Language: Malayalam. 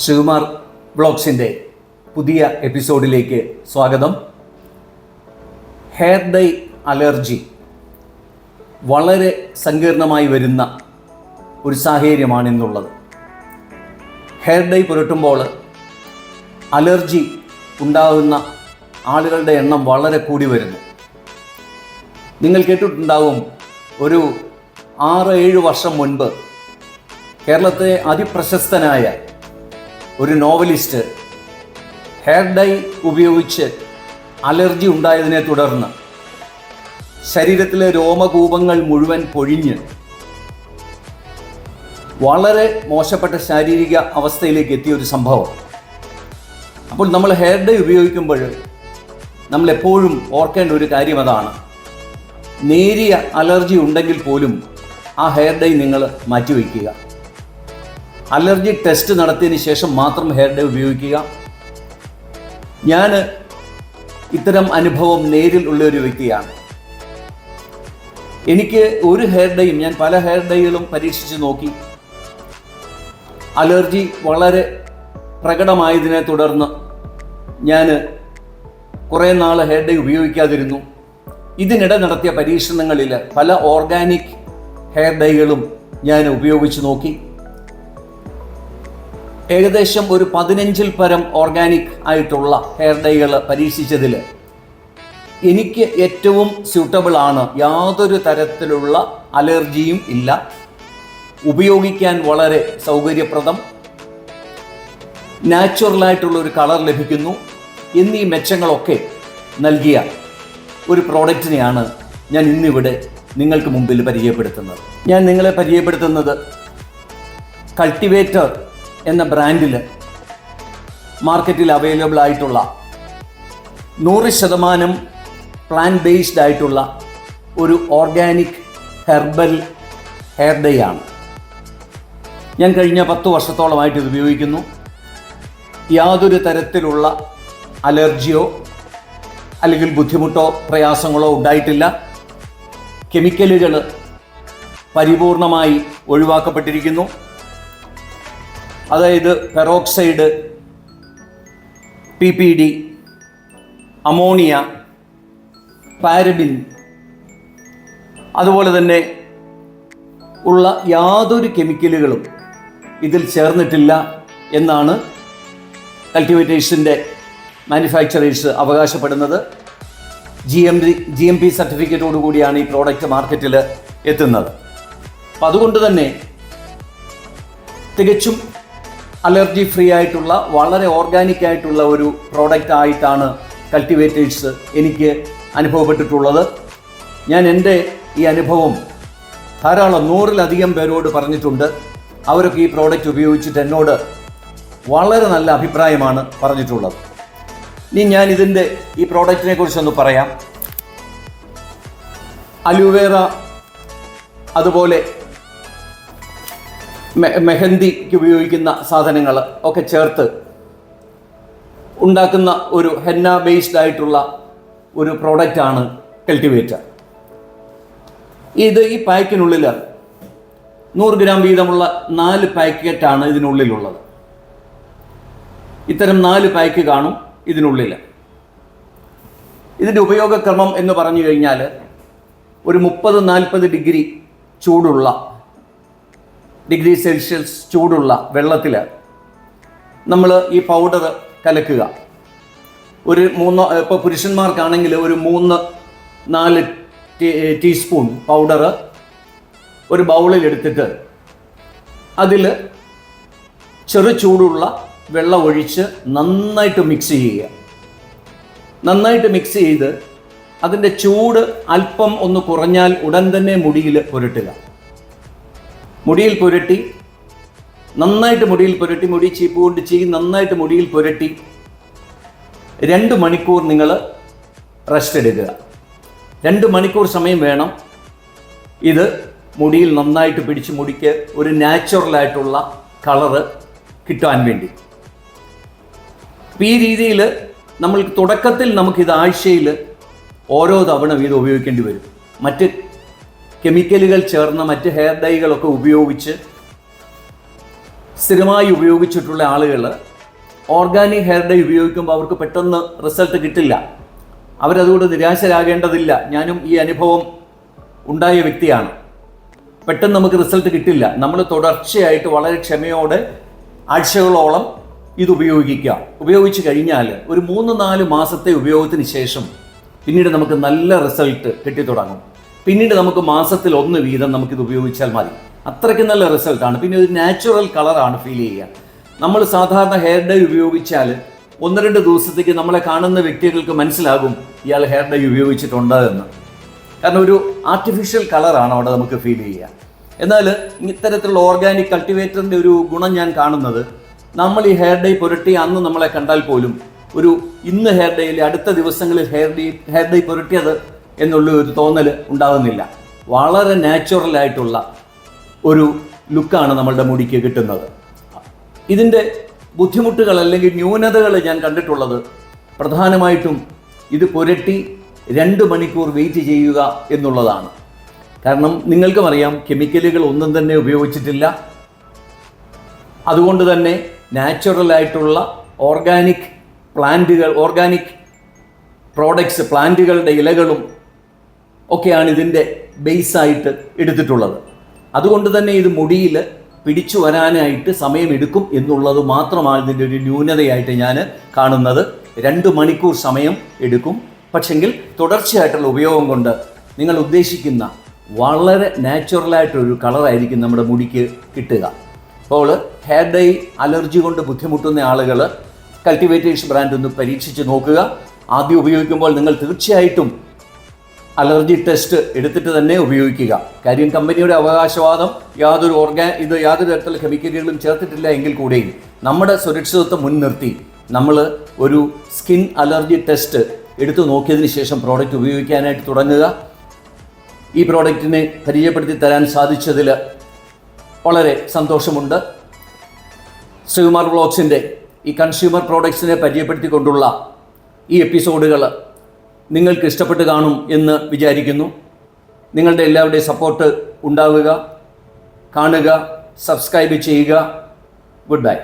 ശിവകുമാർ ബ്ലോഗ്സിന്റെ പുതിയ എപ്പിസോഡിലേക്ക് സ്വാഗതം. ഹെയർ ഡൈ അലർജി വളരെ സങ്കീർണമായി വരുന്ന ഒരു സാഹചര്യമാണിന്നുള്ളത് ഹെയർ ഡൈ പുരട്ടുമ്പോൾ അലർജി ഉണ്ടാകുന്ന ആളുകളുടെ എണ്ണം വളരെ കൂടി വരുന്നു. നിങ്ങൾ കേട്ടിട്ടുണ്ടാവും ഒരു ആറ് ഏഴ് വർഷം മുൻപ് കേരളത്തെ അതിപ്രശസ്തനായ ഒരു നോവലിസ്റ്റ് ഹെയർ ഡൈ ഉപയോഗിച്ച് അലർജി ഉണ്ടായതിനെ തുടർന്ന് ശരീരത്തിലെ രോമകൂപങ്ങൾ മുഴുവൻ പൊഴിഞ്ഞ് വളരെ മോശപ്പെട്ട ശാരീരിക അവസ്ഥയിലേക്ക് എത്തിയ ഒരു സംഭവം. അപ്പോൾ നമ്മൾ ഹെയർ ഡൈ ഉപയോഗിക്കുമ്പോൾ നമ്മൾ എപ്പോഴും ഓർക്കേണ്ട ഒരു കാര്യം അതാണ്. നേരിയ അലർജി ഉണ്ടെങ്കിൽ പോലും ആ ഹെയർ ഡൈ നിങ്ങൾ മാറ്റിവെക്കുക. അലർജി ടെസ്റ്റ് നടത്തിയതിന് ശേഷം മാത്രം ഹെയർ ഡൈ ഉപയോഗിക്കുക. ഞാൻ ഇത്തരം അനുഭവം നേരിൽ ഉള്ള ഒരു വ്യക്തിയാണ്. എനിക്ക് ഒരു ഹെയർ ഡൈയും ഞാൻ പല ഹെയർ ഡൈകളും പരീക്ഷിച്ച് നോക്കി. അലർജി വളരെ പ്രകടമായതിനെ തുടർന്ന് ഞാൻ കുറേ നാൾ ഹെയർ ഡൈ ഉപയോഗിക്കാതിരുന്നു. ഇതിനിടെ നടത്തിയ പരീക്ഷണങ്ങളിൽ പല ഓർഗാനിക് ഹെയർ ഡൈകളും ഞാൻ ഉപയോഗിച്ച് നോക്കി. ഏകദേശം ഒരു പതിനഞ്ചിൽ പരം ഓർഗാനിക് ആയിട്ടുള്ള ഹെയർ ഡൈകൾ പരീക്ഷിച്ചതിൽ എനിക്ക് ഏറ്റവും സ്യൂട്ടബിൾ ആണ് യാതൊരു തരത്തിലുള്ള അലർജിയും ഇല്ല. ഉപയോഗിക്കാൻ വളരെ സൗകര്യപ്രദം. നാച്ചുറലായിട്ടുള്ള ഒരു കളർ ലഭിക്കുന്നു. എന്നീ മെച്ചങ്ങളൊക്കെ നൽകിയ ഒരു പ്രോഡക്റ്റിനെയാണ് ഞാൻ ഇന്നിവിടെ നിങ്ങൾക്ക് മുമ്പിൽ പരിചയപ്പെടുത്തുന്നത്. ഞാൻ നിങ്ങളെ പരിചയപ്പെടുത്തുന്നത് കൾട്ടിവേറ്റർ എന്ന ബ്രാൻഡിൽ മാർക്കറ്റിൽ അവൈലബിൾ ആയിട്ടുള്ള നൂറ് ശതമാനം പ്ലാൻ ബേസ്ഡ് ആയിട്ടുള്ള ഒരു ഓർഗാനിക് ഹെർബൽ ഹെയർ ഡേ ആണ്. ഞാൻ കഴിഞ്ഞ പത്ത് വർഷത്തോളമായിട്ട് ഇത് ഉപയോഗിക്കുന്നു. യാതൊരു തരത്തിലുള്ള അലർജിയോ അല്ലെങ്കിൽ ബുദ്ധിമുട്ടോ പ്രയാസങ്ങളോ ഉണ്ടായിട്ടില്ല. കെമിക്കലുകൾ പരിപൂർണമായി ഒഴിവാക്കപ്പെട്ടിരിക്കുന്നു. അതായത് peroxide P P D ammonia paraben അതുപോലെ തന്നെ ഉള്ള യാതൊരു കെമിക്കലുകളും ഇതിൽ ചേർന്നിട്ടില്ല എന്നാണ് കൾട്ടിവേറ്റേഴ്സിന്റെ മാനുഫാക്ചറേഴ്സ് അവകാശപ്പെടുന്നത്. G M D G M P സർട്ടിഫിക്കറ്റോടുകൂടിയാണ് ഈ പ്രോഡക്റ്റ് മാർക്കറ്റിൽ എത്തുന്നത്. അപ്പം അതുകൊണ്ട് തന്നെ തികച്ചും അലർജി ഫ്രീ ആയിട്ടുള്ള വളരെ ഓർഗാനിക് ആയിട്ടുള്ള ഒരു പ്രോഡക്റ്റ് ആയിട്ടാണ് കൾട്ടിവേറ്റേഴ്സ് എനിക്ക് അനുഭവപ്പെട്ടിട്ടുള്ളത്. ഞാൻ എന്റെ ഈ അനുഭവം ധാരാളം നൂറിലധികം പേരോട് പറഞ്ഞിട്ടുണ്ട്. അവരൊക്കെ ഈ പ്രോഡക്റ്റ് ഉപയോഗിച്ചിട്ട് എന്നോട് വളരെ നല്ല അഭിപ്രായമാണ് പറഞ്ഞിട്ടുള്ളത്. ഇനി ഞാൻ ഇതിന്റെ ഈ പ്രോഡക്റ്റിനെ കുറിച്ചൊന്ന് പറയാം. അലുവേറ അതുപോലെ മെഹന്തിക്ക് ഉപയോഗിക്കുന്ന സാധനങ്ങൾ ഒക്കെ ചേർത്ത് ഉണ്ടാക്കുന്ന ഒരു ഹെന്ന ബേസ്ഡ് ആയിട്ടുള്ള ഒരു പ്രോഡക്റ്റാണ് കൾട്ടിവേറ്റർ ഇത് ഈ പാക്കിനുള്ളിൽ നൂറ് ഗ്രാം വീതമുള്ള നാല് പാക്കറ്റാണ് ഇതിനുള്ളിലുള്ളത്. ഇത്തരം നാല് പാക്ക് കാണും ഇതിനുള്ളിൽ. ഇതിന്റെ ഉപയോഗക്രമം എന്ന് പറഞ്ഞു കഴിഞ്ഞാൽ ഒരു മുപ്പത് നാൽപ്പത് ഡിഗ്രി ചൂടുള്ള ഡിഗ്രി സെൽഷ്യസ് ചൂടുള്ള വെള്ളത്തിൽ നമ്മൾ ഈ പൗഡർ കലക്കുക. ഒരു മൂന്ന് ഇപ്പോൾ പുരുഷന്മാർക്കാണെങ്കിൽ ഒരു മൂന്ന് നാല് ടീസ്പൂൺ പൗഡർ ഒരു ബൗളിൽ എടുത്തിട്ട് അതിൽ ചെറു ചൂടുള്ള വെള്ളം ഒഴിച്ച് നന്നായിട്ട് മിക്സ് ചെയ്യുക. നന്നായിട്ട് മിക്സ് ചെയ്ത് അതിന്റെ ചൂട് അല്പം ഒന്ന് കുറഞ്ഞാൽ ഉടൻ തന്നെ മുടിയിൽ പുരട്ടുക. മുടിയിൽ പുരട്ടി നന്നായിട്ട് മുടിയിൽ പുരട്ടി മുടി ചീപ്പ് കൊണ്ട് ചീ നന്നായിട്ട് മുടിയിൽ പുരട്ടി രണ്ട് മണിക്കൂർ നിങ്ങൾ റെസ്റ്റ് എടുക്കുക. രണ്ട് മണിക്കൂർ സമയം വേണം. ഇത് മുടിയിൽ നന്നായിട്ട് പിടിച്ച് മുടിക്ക് ഒരു നാച്ചുറലായിട്ടുള്ള കളറ് കിട്ടാൻ വേണ്ടി. ഈ രീതിയിൽ നമ്മൾ തുടക്കത്തിൽ നമുക്കിത് ആഴ്ചയിൽ ഓരോ തവണ ഇത് ഉപയോഗിക്കേണ്ടി വരും. മറ്റ് കെമിക്കലുകൾ ചേർന്ന മറ്റ് ഹെയർ ഡൈകളൊക്കെ ഉപയോഗിച്ച് സ്ഥിരമായി ഉപയോഗിച്ചിട്ടുള്ള ആളുകൾ ഓർഗാനിക് ഹെയർ ഡൈ ഉപയോഗിക്കുമ്പോൾ അവർക്ക് പെട്ടെന്ന് റിസൾട്ട് കിട്ടില്ല. അവരതുകൊണ്ട് നിരാശരാകേണ്ടതില്ല. ഞാനും ഈ അനുഭവം ഉണ്ടായ വ്യക്തിയാണ്. പെട്ടെന്ന് നമുക്ക് റിസൾട്ട് കിട്ടില്ല. നമ്മൾ തുടർച്ചയായിട്ട് വളരെ ക്ഷമയോടെ ആഴ്ചകളോളം ഇത് ഉപയോഗിക്കുക. ഉപയോഗിച്ച് കഴിഞ്ഞാൽ ഒരു മൂന്ന് നാല് മാസത്തെ ഉപയോഗത്തിന് ശേഷം പിന്നീട് നമുക്ക് നല്ല റിസൾട്ട് കിട്ടിത്തുടങ്ങും. പിന്നീട് നമുക്ക് മാസത്തിൽ ഒന്ന് വീതം നമുക്കിത് ഉപയോഗിച്ചാൽ മതി. അത്രയ്ക്ക് നല്ല റിസൾട്ടാണ് പിന്നെ ഒരു നാച്ചുറൽ കളറാണ് ഫീൽ ചെയ്യുക. നമ്മൾ സാധാരണ ഹെയർ ഡൈ ഉപയോഗിച്ചാൽ ഒന്ന് രണ്ട് ദിവസത്തേക്ക് നമ്മളെ കാണുന്ന വ്യക്തികൾക്ക് മനസ്സിലാകും ഇയാൾ ഹെയർ ഡൈ ഉപയോഗിച്ചിട്ടുണ്ട് എന്ന്. കാരണം ഒരു ആർട്ടിഫിഷ്യൽ കളറാണ് അവിടെ നമുക്ക് ഫീൽ ചെയ്യുക. എന്നാൽ ഇത്തരത്തിലുള്ള ഓർഗാനിക് കൾട്ടിവേറ്ററിന്റെ ഒരു ഗുണം ഞാൻ കാണുന്നത് നമ്മൾ ഈ ഹെയർ ഡൈ പുരട്ടി അന്ന് നമ്മളെ കണ്ടാൽ പോലും ഒരു ഇന്ന് ഹെയർ ഡേയിൽ അടുത്ത ദിവസങ്ങളിൽ ഹെയർ ഡൈ ഹെയർ ഡൈ പുരട്ടിയത് എന്നുള്ള ഒരു തോന്നൽ ഉണ്ടാകുന്നില്ല. വളരെ നാച്ചുറലായിട്ടുള്ള ഒരു ലുക്കാണ് നമ്മളുടെ മുടിക്ക് കിട്ടുന്നത്. ഇതിന്റെ ബുദ്ധിമുട്ടുകൾ അല്ലെങ്കിൽ ന്യൂനതകൾ ഞാൻ കണ്ടിട്ടുള്ളത് പ്രധാനമായിട്ടും ഇത് പുരട്ടി രണ്ട് മണിക്കൂർ വെയിറ്റ് ചെയ്യുക എന്നുള്ളതാണ്. കാരണം നിങ്ങൾക്കും അറിയാം കെമിക്കലുകൾ ഒന്നും തന്നെ ഉപയോഗിച്ചിട്ടില്ല. അതുകൊണ്ട് തന്നെ നാച്ചുറലായിട്ടുള്ള ഓർഗാനിക് പ്ലാന്റുകൾ ഓർഗാനിക് പ്രോഡക്ട്സ് പ്ലാന്റുകളുടെ ഇലകളും ഒക്കെയാണ് ഇതിന്റെ ബേസായിട്ട് എടുത്തിട്ടുള്ളത്. അതുകൊണ്ട് തന്നെ ഇത് മുടിയിൽ പിടിച്ചു വരാനായിട്ട് സമയമെടുക്കും എന്നുള്ളത് മാത്രമാണ് ഇതിന്റെ ഒരു ന്യൂനതയായിട്ട് ഞാൻ കാണുന്നത്. രണ്ട് മണിക്കൂർ സമയം എടുക്കും. പക്ഷെങ്കിൽ തുടർച്ചയായിട്ടുള്ള ഉപയോഗം കൊണ്ട് നിങ്ങൾ ഉദ്ദേശിക്കുന്ന വളരെ നാച്ചുറലായിട്ടൊരു കളറായിരിക്കും നമ്മുടെ മുടിക്ക് കിട്ടുക. അപ്പോൾ ഹെയർ ഡൈ അലർജി കൊണ്ട് ബുദ്ധിമുട്ടുന്ന ആളുകൾ കൾട്ടിവേറ്റേഴ്സ് ബ്രാൻഡ് ഒന്ന് പരീക്ഷിച്ച് നോക്കുക. ആദ്യം ഉപയോഗിക്കുമ്പോൾ നിങ്ങൾ തീർച്ചയായിട്ടും അലർജി ടെസ്റ്റ് എടുത്തിട്ട് തന്നെ ഉപയോഗിക്കുക. കാര്യം കമ്പനിയുടെ അവകാശവാദം യാതൊരു ഓർഗാ ഇത് യാതൊരു തരത്തിലുള്ള കെമിക്കലുകളും ചേർത്തിട്ടില്ല എങ്കിൽ കൂടെയും നമ്മുടെ സുരക്ഷിതത്വം മുൻനിർത്തി നമ്മൾ ഒരു സ്കിൻ അലർജി ടെസ്റ്റ് എടുത്തു നോക്കിയതിന് ശേഷം പ്രോഡക്റ്റ് ഉപയോഗിക്കാനായിട്ട് തുടങ്ങുക. ഈ പ്രോഡക്റ്റിനെ പരിചയപ്പെടുത്തി തരാൻ സാധിച്ചതിൽ വളരെ സന്തോഷമുണ്ട്. ശ്രീകുമാർ ബ്ലോഗ്സിന്റെ ഈ കൺസ്യൂമർ പ്രോഡക്ട്സിനെ പരിചയപ്പെടുത്തിക്കൊണ്ടുള്ള ഈ എപ്പിസോഡുകൾ നിങ്ങൾക്ക് ഇഷ്ടപ്പെട്ട് കാണും എന്ന് വിചാരിക്കുന്നു. നിങ്ങളുടെ എല്ലാവരുടെയും സപ്പോർട്ട് ഉണ്ടാവുക കാണുക സബ്സ്ക്രൈബ് ചെയ്യുക. Good bye